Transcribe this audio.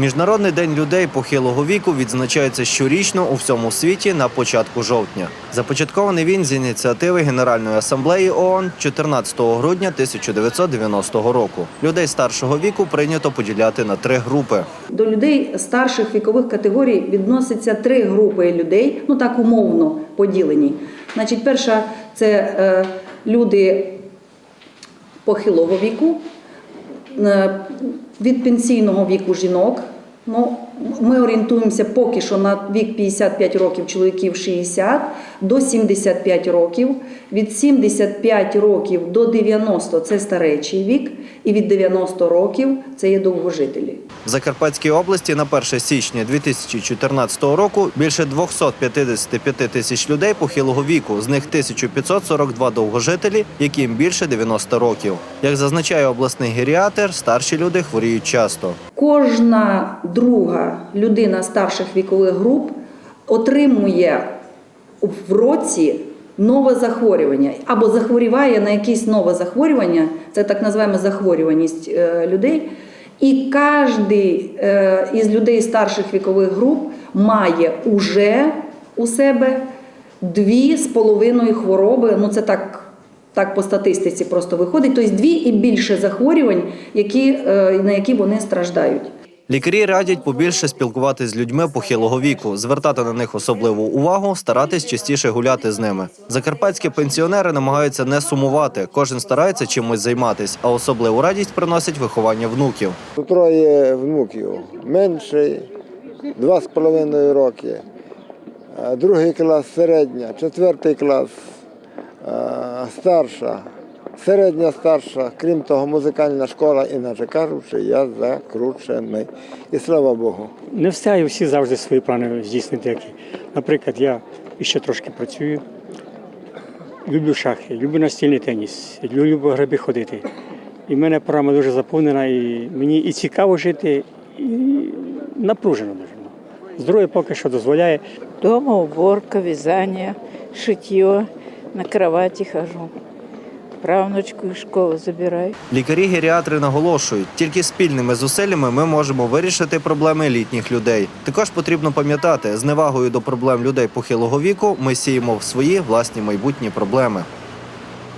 Міжнародний день людей похилого віку відзначається щорічно у всьому світі на початку жовтня. Започаткований він з ініціативи Генеральної асамблеї ООН 14 грудня 1990 року. Людей старшого віку прийнято поділяти на три групи. До людей старших вікових категорій відноситься три групи людей, ну так умовно поділені. Значить, перша це е, люди похилого віку, від пенсійного віку жінок. Ну, ми орієнтуємося поки що на вік 55 років, чоловіків 60 до 75 років. Від 75 років до 90 це старечий вік, і від 90 років це є довгожителі. В Закарпатській області на 1 січня 2014 року більше 255 тисяч людей похилого віку, з них 1542 довгожителі, яким більше 90 років. Як зазначає обласний геріатр, старші люди хворіють часто. Кожна друга людина старших вікових груп отримує в році нове захворювання або захворіває на якесь нове захворювання, це так називаємо захворюваність е, людей. І кожен із людей старших вікових груп має уже у себе дві з половиною хвороби. Ну це так, так по статистиці просто виходить. Тобто дві і більше захворювань, які, е, на які вони страждають. Лікарі радять побільше спілкуватися з людьми похилого віку, звертати на них особливу увагу, старатись частіше гуляти з ними. Закарпатські пенсіонери намагаються не сумувати. Кожен старається чимось займатись, а особливу радість приносить виховання внуків. Троє внуків. Менший, два з половиною роки, другий клас середня, четвертий клас старша, середня старша, крім того, музикальна школа, іначе кажучи, я закручений. І слава Богу. Не встигаю всі завжди свої плани здійснити. Які. Наприклад, я ще трошки працюю, люблю шахи, люблю настільний теніс, люблю граби ходити. І в мене програма дуже заповнена, і мені і цікаво жити, і напружено дуже. Здоров'я поки що дозволяє. Дома уборка, вязание, шитье. На кроваті хожу. Правнучку і школу забираю. Лікарі-геріатри наголошують, тільки спільними зусиллями ми можемо вирішити проблеми літніх людей. Також потрібно пам'ятати, з невагою до проблем людей похилого віку ми сіємо в свої власні майбутні проблеми.